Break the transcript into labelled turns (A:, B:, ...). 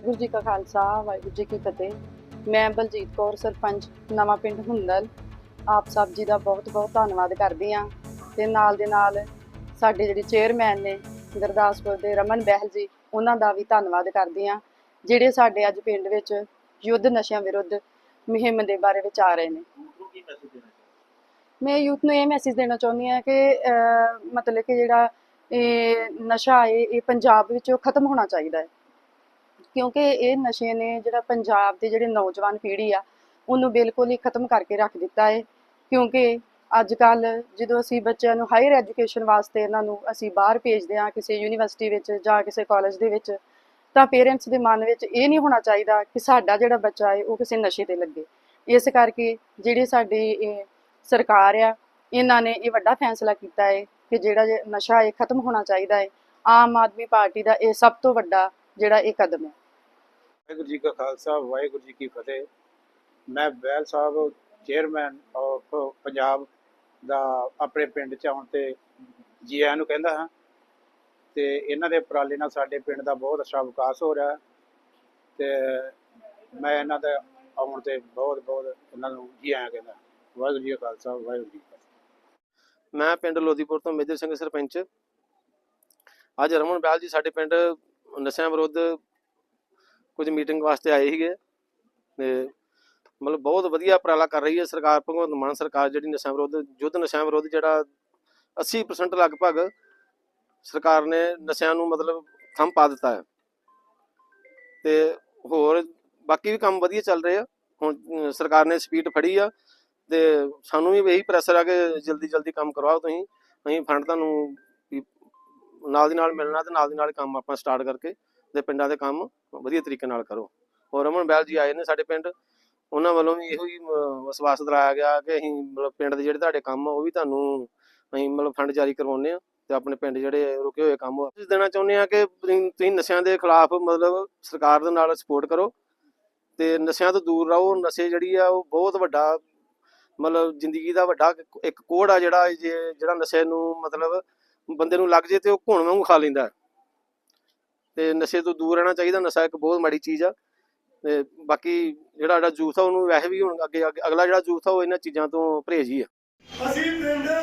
A: ਵਾਹਿਗੁਰੂ ਜੀ ਕਾ ਖਾਲਸਾ ਵਾਹਿਗੁਰੂ ਜੀ ਕੀ ਫਤਿਹ। ਮੈਂ ਬਲਜੀਤ ਕੌਰ ਸਰਪੰਚ ਨਵਾਂ ਪਿੰਡ ਹੁੰਦਲ। ਆਪ ਸਭ ਜੀ ਦਾ ਬਹੁਤ ਬਹੁਤ ਧੰਨਵਾਦ ਕਰਦੀ ਆ ਤੇ ਨਾਲ ਦੇ ਨਾਲ ਸਾਡੇ ਜਿਹੜੇ ਚੇਅਰਮੈਨ ਨੇ ਗੁਰਦਾਸਪੁਰ ਦੇ ਰਮਨ ਬਹਿਲ ਜੀ ਉਹਨਾਂ ਦਾ ਵੀ ਧੰਨਵਾਦ ਕਰਦੀ ਆ ਜਿਹੜੇ ਸਾਡੇ ਅੱਜ ਪਿੰਡ ਵਿੱਚ ਯੁੱਧ ਨਸ਼ਿਆਂ ਵਿਰੁੱਧ ਮੁਹਿੰਮ ਦੇ ਬਾਰੇ ਵਿੱਚ ਆ ਰਹੇ ਨੇ। ਮੈਂ ਯੂਥ ਨੂੰ ਇਹ ਮੈਸੇਜ ਦੇਣਾ ਚਾਹੁੰਦੀ ਹਾਂ ਕਿ ਅਹ, ਮਤਲਬ ਕਿ ਜਿਹੜਾ ਇਹ ਨਸ਼ਾ ਹੈ ਇਹ ਪੰਜਾਬ ਵਿੱਚੋਂ ਖਤਮ ਹੋਣਾ ਚਾਹੀਦਾ ਹੈ। ਕਿਉਂਕਿ ਇਹ ਨਸ਼ੇ ਨੇ ਜਿਹੜਾ ਪੰਜਾਬ ਦੇ ਜਿਹੜੇ ਨੌਜਵਾਨ ਪੀੜ੍ਹੀ ਆ, ਉਹਨੂੰ ਬਿਲਕੁਲ ਹੀ ਖਤਮ ਕਰਕੇ ਰੱਖ ਦਿੱਤਾ ਹੈ ਕਿਉਂਕਿ ਅੱਜ ਕੱਲ ਜਦੋਂ ਅਸੀਂ ਬੱਚਿਆਂ ਨੂੰ ਹਾਇਰ ਐਜੂਕੇਸ਼ਨ ਵਾਸਤੇ ਇਹਨਾਂ ਨੂੰ ਅਸੀਂ ਬਾਹਰ ਭੇਜਦੇ ਹਾਂ ਕਿਸੇ ਯੂਨੀਵਰਸਿਟੀ ਵਿੱਚ ਜਾਂ ਕਿਸੇ ਕਾਲਜ ਦੇ ਵਿੱਚ, ਤਾਂ ਪੇਰੈਂਟਸ ਦੇ ਮਨ ਵਿੱਚ ਇਹ ਨਹੀਂ ਹੋਣਾ ਚਾਹੀਦਾ ਕਿ ਸਾਡਾ ਜਿਹੜਾ ਬੱਚਾ ਹੈ ਉਹ ਕਿਸੇ ਨਸ਼ੇ ਤੇ ਲੱਗੇ। ਇਸ ਕਰਕੇ ਜਿਹੜੀ ਸਾਡੀ ਇਹ ਸਰਕਾਰ ਆ, ਇਹਨਾਂ ਨੇ ਇਹ ਵੱਡਾ ਫੈਸਲਾ ਕੀਤਾ ਹੈ ਕਿ ਜਿਹੜਾ ਨਸ਼ਾ ਇਹ ਖਤਮ ਹੋਣਾ ਚਾਹੀਦਾ ਹੈ ਆਮ ਆਦਮੀ ਪਾਰਟੀ ਦਾ ਇਹ ਸਭ ਤੋਂ ਵੱਡਾ ਜਿਹੜਾ ਇਹ ਕਦਮ ਹੈ
B: ਵਾਹਿਗੁਰੂ ਜੀ ਕਾ ਖਾਲਸਾ, ਵਾਹਿਗੁਰੂ ਜੀ ਕੀ ਫਤਿਹ। ਮੈਂ ਬੈਲ ਸਾਹਿਬ ਚੇਅਰਮੈਨ ਆਫ ਪੰਜਾਬ ਦਾ ਆਪਣੇ ਪਿੰਡ ਚ ਆਉਣ ਤੇ ਜੀ ਆਇਆਂ ਨੂੰ ਕਹਿੰਦਾ ਹਾਂ। ਤੇ ਇਹਨਾਂ ਦੇ ਉਪਰਾਲੇ ਨਾਲ ਸਾਡੇ ਪਿੰਡ ਦਾ ਬਹੁਤ ਅੱਛਾ ਵਿਕਾਸ ਹੋ ਰਿਹਾ ਤੇ ਮੈਂ ਇਹਨਾਂ ਦੇ ਆਉਣ ਤੇ ਬਹੁਤ ਬਹੁਤ ਇਹਨਾਂ ਨੂੰ ਜੀ ਆਇਆਂ ਕਹਿੰਦਾ ਵਾਹਿਗੁਰੂ ਜੀ ਕਾ ਖਾਲਸਾ, ਵਾਹਿਗੁਰੂ ਜੀ ਕੀ ਫਤਿਹ।
C: ਮੈਂ ਪਿੰਡ ਲੋਦੀਪੁਰ ਤੋਂ ਮੇਜਰ ਸਿੰਘ ਸਰਪੰਚ। ਅੱਜ ਰਮਨ ਬੈਲ ਜੀ ਸਾਡੇ ਪਿੰਡ ਨਸ਼ਿਆਂ ਵਿਰੁੱਧ ਕੁਝ ਮੀਟਿੰਗ ਵਾਸਤੇ ਆਏ ਸੀਗੇ ਤੇ ਮਤਲਬ ਬਹੁਤ ਵਧੀਆ ਉਪਰਾਲਾ ਕਰ ਰਹੀ ਹੈ ਸਰਕਾਰ, ਭਗਵੰਤ ਮਾਨ ਸਰਕਾਰ ਜਿਹੜੀ ਨਸ਼ਿਆਂ ਵਿਰੁੱਧ, ਯੁੱਧ ਨਸ਼ਿਆਂ ਵਿਰੁੱਧ ਜਿਹੜਾ 80% ਲਗਭਗ ਸਰਕਾਰ ਨੇ ਨਸ਼ਿਆਂ ਨੂੰ ਮਤਲਬ ਥੰਮ ਪਾ ਦਿੱਤਾ ਹੈ। ਤੇ ਹੋਰ ਬਾਕੀ ਵੀ ਕੰਮ ਵਧੀਆ ਚੱਲ ਰਹੇ ਆ। ਹੁਣ ਸਰਕਾਰ ਨੇ ਸਪੀਡ ਫੜੀ ਆ ਤੇ ਸਾਨੂੰ ਵੀ ਇਹੀ ਪ੍ਰੈਸ਼ਰ ਆ ਕਿ ਜਲਦੀ ਜਲਦੀ ਕੰਮ ਕਰਵਾਓ ਤੁਸੀਂ। ਅਸੀਂ ਫੰਡ ਤੁਹਾਨੂੰ ਨਾਲ ਦੀ ਨਾਲ ਮਿਲਣਾ ਤੇ ਨਾਲ ਦੀ ਨਾਲ ਕੰਮ ਆਪਾਂ ਸਟਾਰਟ ਕਰਕੇ ਤੇ ਪਿੰਡਾਂ ਦੇ ਕੰਮ ਵਧੀਆ ਤਰੀਕੇ ਨਾਲ ਕਰੋ। ਔਰ ਰਮਨ ਬੈਲ ਜੀ ਆਏ ਨੇ ਸਾਡੇ ਪਿੰਡ। ਉਹਨਾਂ ਵੱਲੋਂ ਵੀ ਇਹੋ ਹੀ ਵਿਸ਼ਵਾਸ ਦਿਲਾਇਆ ਗਿਆ ਕਿ ਅਸੀਂ ਮਤਲਬ ਪਿੰਡ ਦੇ ਜਿਹੜੇ ਤੁਹਾਡੇ ਕੰਮ ਆ, ਉਹ ਵੀ ਤੁਹਾਨੂੰ ਅਸੀਂ ਮਤਲਬ ਫੰਡ ਜਾਰੀ ਕਰਵਾਉਂਦੇ ਆ ਤੇ ਆਪਣੇ ਪਿੰਡ ਜਿਹੜੇ ਰੁਕੇ ਹੋਏ ਕੰਮ ਆ। ਦੇਣਾ ਚਾਹੁੰਦੇ ਆ ਕਿ ਤੁਸੀਂ ਨਸ਼ਿਆਂ ਦੇ ਖਿਲਾਫ ਮਤਲਬ ਸਰਕਾਰ ਦੇ ਨਾਲ ਸਪੋਰਟ ਕਰੋ ਤੇ ਨਸ਼ਿਆਂ ਤੋਂ ਦੂਰ ਰਹੋ। ਨਸ਼ੇ ਜਿਹੜੀ ਆ, ਉਹ ਬਹੁਤ ਵੱਡਾ ਮਤਲਬ ਜ਼ਿੰਦਗੀ ਦਾ ਵੱਡਾ ਇੱਕ- ਕੋੜ ਆ ਜਿਹੜਾ ਜੇ, ਜਿਹੜਾ ਨਸ਼ੇ ਨੂੰ ਮਤਲਬ ਬੰਦੇ ਨੂੰ ਲੱਗ ਜੇ ਤੇ ਉਹ ਘੁਣ ਵਾਂਗੂ ਖਾ ਲੈਂਦਾ। ਤੇ ਨਸ਼ੇ ਤੋਂ ਦੂਰ ਰਹਿਣਾ ਚਾਹੀਦਾ ਨਸ਼ਾ ਇੱਕ ਬਹੁਤ ਮਾੜੀ ਚੀਜ਼ ਆ। ਤੇ ਬਾਕੀ ਜਿਹੜਾ ਸਾਡਾ ਯੂਥ ਆ ਉਹਨੂੰ ਵੈਸੇ ਵੀ ਹੁਣ ਅੱਗੇ ਅਗਲਾ ਜਿਹੜਾ ਯੂਥ ਆ ਉਹ ਇਹਨਾਂ ਚੀਜ਼ਾਂ ਤੋਂ ਪਰਹੇਜ਼ ਹੀ ਆ।
D: ਅਸੀਂ ਪਿੰਡ ਆ।